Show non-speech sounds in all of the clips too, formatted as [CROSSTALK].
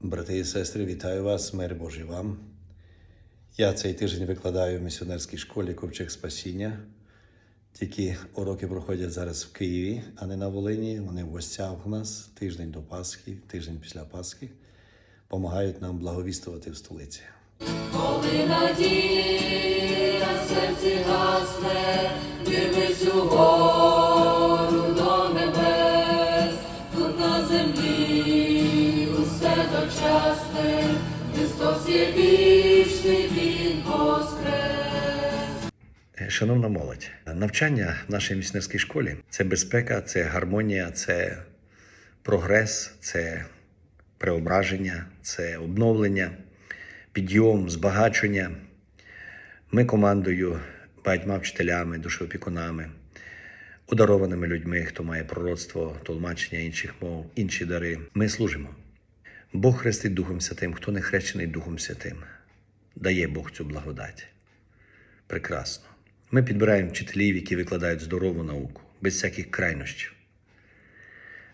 Брати і сестри, вітаю вас, мир Божий вам. Я цей тиждень викладаю в місіонерській школі Ковчег Спасіння. Тільки уроки проходять зараз в Києві, а не на Волині. Вони в гостях у нас тиждень до Пасхи, тиждень після Пасхи. Помагають нам благовістувати в столиці. Коли надія серці гасне, Шановна молодь, навчання в нашій місіонерській школі це безпека, це гармонія, це прогрес, це преображення, це обновлення, підйом, збагачення. Ми командою багатьма вчителями, душеопікунами, одарованими людьми, хто має пророцтво, толмачення інших мов, інші дари. Ми служимо. Бог хрестить Духом Святим, хто не хрещений Духом Святим, дає Бог цю благодать. Прекрасно. Ми підбираємо вчителів, які викладають здорову науку, без всяких крайнощів.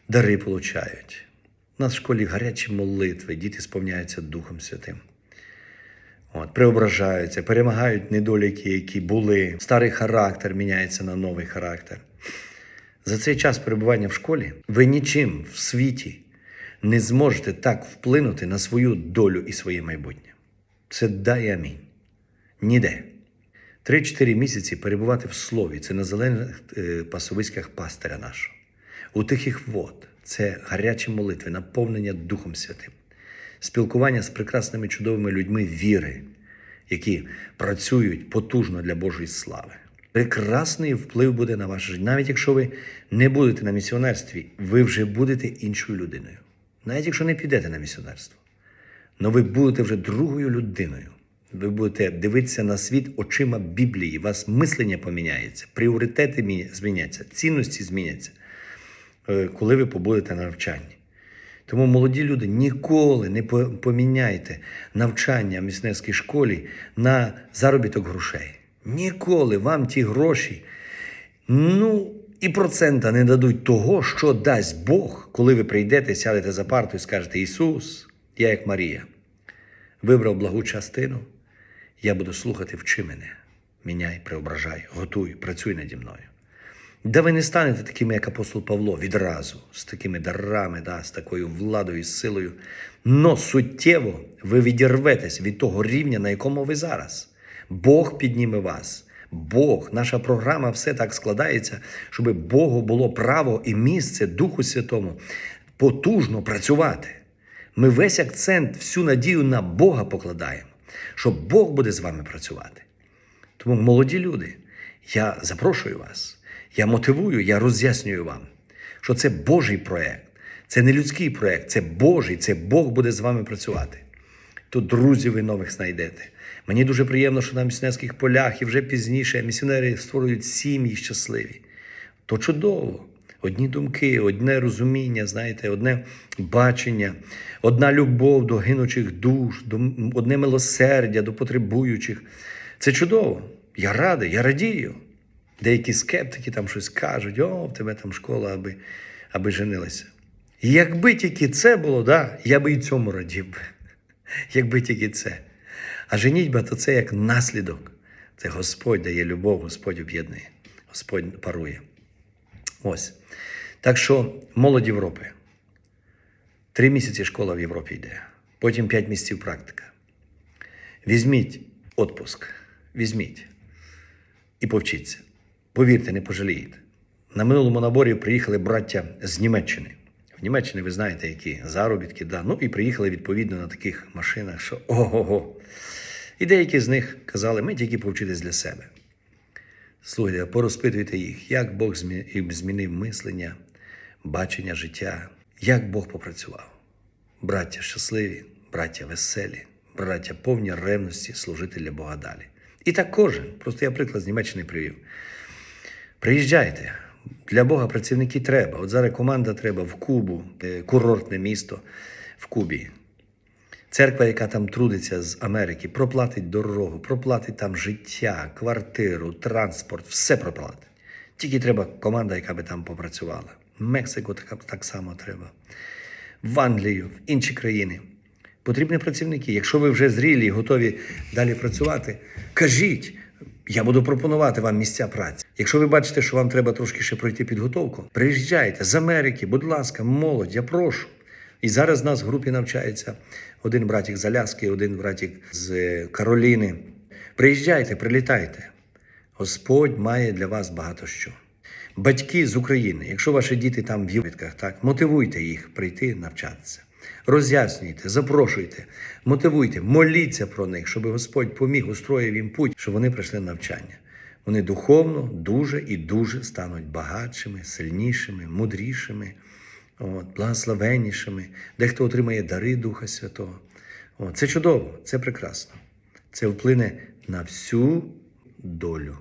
Дари получають. У нас в школі гарячі молитви, діти сповняються Духом Святим. От, преображаються, перемагають недоліки, які були. Старий характер міняється на новий характер. За цей час перебування в школі ви нічим в світі не зможете так вплинути на свою долю і своє майбутнє. Це дай амінь. Ніде. Три-чотири місяці перебувати в слові це на зелених е, пасовиськах пастиря нашого. У тихих вод це гарячі молитви, наповнення Духом Святим, спілкування з прекрасними чудовими людьми віри, які працюють потужно для Божої слави. Прекрасний вплив буде на ваше життя. Навіть якщо ви не будете на місіонерстві, ви вже будете іншою людиною. Навіть якщо не підете на місіонерство. Но ви будете вже другою людиною. Ви будете дивитися на світ очима Біблії. У вас мислення поміняється, пріоритети зміняться, цінності зміняться, е, коли ви побудете на навчанні. Тому молоді люди ніколи не поміняйте навчання в міснерській школі на заробіток грошей. Ніколи вам ті гроші, ну і процента не дадуть того, що дасть Бог, коли ви прийдете, сядете за парту і скажете: Ісус, я як Марія, вибрав благу частину, я буду слухати, вчи мене. Міняй, преображай, готуй, працюй наді мною. Да ви не станете такими, як апостол Павло, відразу, з такими дарами, да, з такою владою і силою. Но суттєво ви відірветесь від того рівня, на якому ви зараз. Бог підніме вас. Бог, наша програма, все так складається, щоб Богу було право і місце Духу Святому потужно працювати. Ми весь акцент, всю надію на Бога покладаємо, що Бог буде з вами працювати. Тому, молоді люди, я запрошую вас, я мотивую, я роз'яснюю вам, що це Божий проєкт, це не людський проєкт, це Божий, це Бог буде з вами працювати. Тут друзів ви нових знайдете. Мені дуже приємно, що на місіонерських полях і вже пізніше місіонери створюють сім'ї щасливі. То чудово. Одні думки, одне розуміння, знаєте, одне бачення, одна любов до гинучих душ, одне милосердя до потребуючих. Це чудово. Я радий, я радію. Деякі скептики там щось кажуть, о, в тебе там школа, аби, аби женилися. І Якби тільки це було, да, я би і цьому радів би. [LAUGHS] Якби тільки це. А женітьба то це як наслідок. Це Господь дає любов, Господь об'єднує, Господь парує. Ось. Так що молодь Європи. Три місяці школа в Європі йде, потім п'ять місяців практика. Візьміть отпуск, візьміть і повчіться. Повірте, не пожалієте. На минулому наборі приїхали браття з Німеччини. В Німеччині ви знаєте, які заробітки, да. ну і приїхали відповідно на таких машинах, що ого-го. І деякі з них казали, ми тільки повчитись для себе. Слухайте, порозпитуйте їх, як Бог змінив мислення, бачення життя, як Бог попрацював. Браття щасливі, браття веселі, браття повні ревності служити для Бога далі. І так кожен, просто я приклад з Німеччини привів. Приїжджайте. Для Бога працівники треба. От зараз команда треба в Кубу, е, курортне місто в Кубі. Церква, яка там трудиться з Америки, проплатить дорогу, проплатить там життя, квартиру, транспорт, все проплатить. Тільки треба команда, яка би там попрацювала. Мексику так, само треба. В Англію, в інші країни. Потрібні працівники. Якщо ви вже зрілі і готові далі працювати, кажіть. Я буду пропонувати вам місця праці. Якщо ви бачите, що вам треба трошки ще пройти підготовку, приїжджайте з Америки, будь ласка, молодь, я прошу. І зараз в нас в групі навчається один братик з Аляски, один братик з Кароліни. Приїжджайте, прилітайте. Господь має для вас багато що. Батьки з України, якщо ваші діти там в Євритках, так мотивуйте їх прийти навчатися. Роз'яснюйте, запрошуйте, мотивуйте, моліться про них, щоб Господь поміг, устроїв їм путь, щоб вони прийшли на навчання. Вони духовно дуже і дуже стануть багатшими, сильнішими, мудрішими, от, благословеннішими. Дехто отримає дари Духа Святого. От, це чудово, це прекрасно. Це вплине на всю долю